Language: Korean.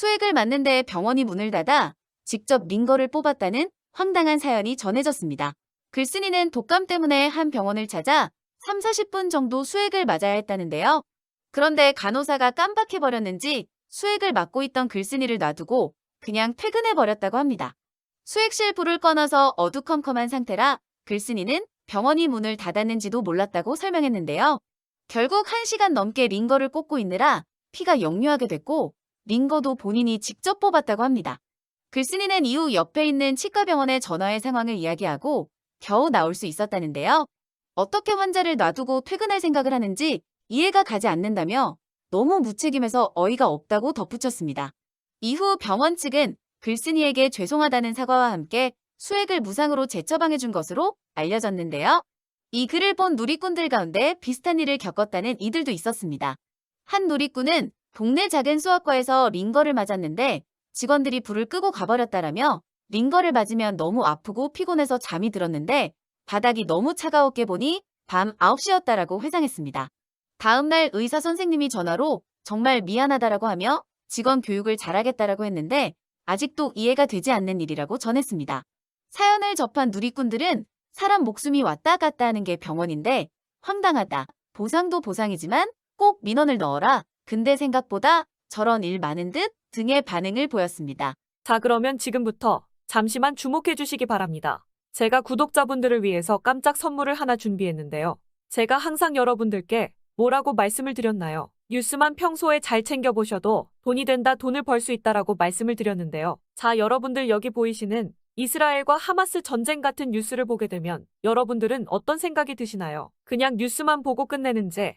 수액을 맞는 데 병원이 문을 닫아 직접 링거를 뽑았다는 황당한 사연이 전해졌습니다. 글쓴이는 독감 때문에 한 병원을 찾아 3, 40분 정도 수액을 맞아야 했다는데요. 그런데 간호사가 깜빡해버렸는지 수액을 맞고 있던 글쓴이를 놔두고 그냥 퇴근해버렸다고 합니다. 수액실 불을 꺼놔서 어두컴컴한 상태라 글쓴이는 병원이 문을 닫았는지도 몰랐다고 설명했는데요. 결국 1시간 넘게 링거를 꽂고 있느라 피가 역류하게 됐고 링거도 본인이 직접 뽑았다고 합니다. 글쓴이는 이후 옆에 있는 치과병원에 전화해 상황을 이야기하고 겨우 나올 수 있었다는데요. 어떻게 환자를 놔두고 퇴근할 생각을 하는지 이해가 가지 않는다며 너무 무책임해서 어이가 없다고 덧붙였습니다. 이후 병원 측은 글쓴이에게 죄송하다는 사과와 함께 수액을 무상으로 재처방해 준 것으로 알려졌는데요. 이 글을 본 누리꾼들 가운데 비슷한 일을 겪었다는 이들도 있었습니다. 한 누리꾼은 동네 작은 수학과에서 링거를 맞았는데 직원들이 불을 끄고 가버렸다라며 링거를 맞으면 너무 아프고 피곤해서 잠이 들었는데 바닥이 너무 차가웠게 보니 밤 9시였다라고 회상했습니다. 다음날 의사 선생님이 전화로 정말 미안하다라고 하며 직원 교육을 잘하겠다라고 했는데 아직도 이해가 되지 않는 일이라고 전했습니다. 사연을 접한 누리꾼들은 사람 목숨이 왔다 갔다 하는 게 병원인데 황당하다. 보상도 보상이지만 꼭 민원을 넣어라. 근데 생각보다 저런 일 많은 듯 등의 반응을 보였습니다. 자, 그러면 지금부터 잠시만 주목해 주시기 바랍니다. 제가 구독자분들을 위해서 깜짝 선물을 하나 준비했는데요. 제가 항상 여러분들께 뭐라고 말씀을 드렸나요? 뉴스만 평소에 잘 챙겨보셔도 돈이 된다, 돈을 벌 수 있다라고 말씀을 드렸는데요. 자, 여러분들 여기 보이시는 이스라엘과 하마스 전쟁 같은 뉴스를 보게 되면 여러분들은 어떤 생각이 드시나요? 그냥 뉴스만 보고 끝내는지